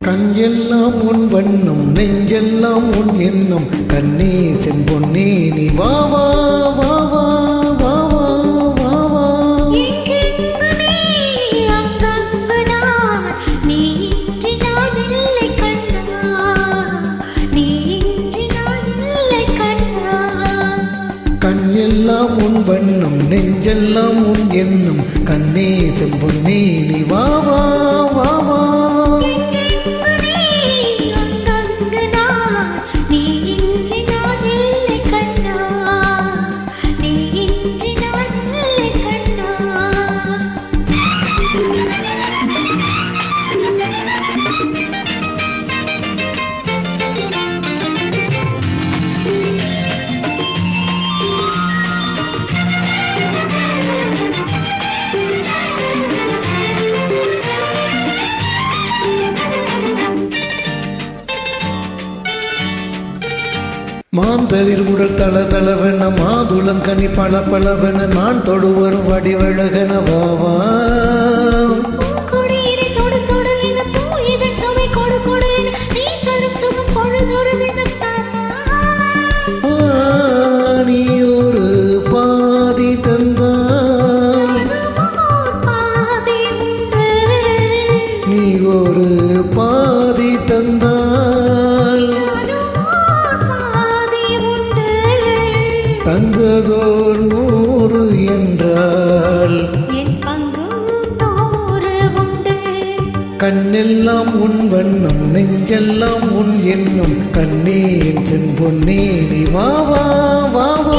கஞ்செல்லாம் உன் வண்ணம் நெஞ்செல்லாம் உன் எண்ணம். கண்ணே செம்பொன்னே நீ வா வா வா வா வா வா வா கண்ணெல்லாம் உன் வண்ணம் நெஞ்செல்லாம் உன் எண்ணம். கண்ணே செம்பொன்னே நீ வா வா. மாந்தளிர் உடல் தள தளவென மாதுளம் கனி பல பலவென நான் தொடுவரும் வடிவழகன தந்ததோர் நூறு என்றால் கண்ணெல்லாம் உன் வண்ணம் நெஞ்செல்லாம் உன் எண்ணம். கண்ணே என் செம்பொன்னே நீ வா வா வா வா.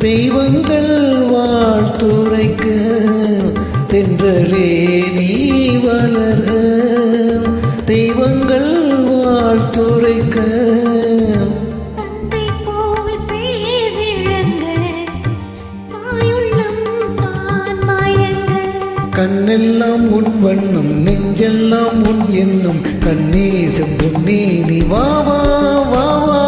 தெய்வங்கள் வாழ்த்துரைக்க தென்றலே நீ வளர்க. தெய்வங்கள் வாழ்த்துரைக்க கண்ணெல்லாம் உன் வண்ணம் நெஞ்செல்லாம் உன் எண்ணம். கண்ணே செம்பொன்னே நீ வா வா வா வா.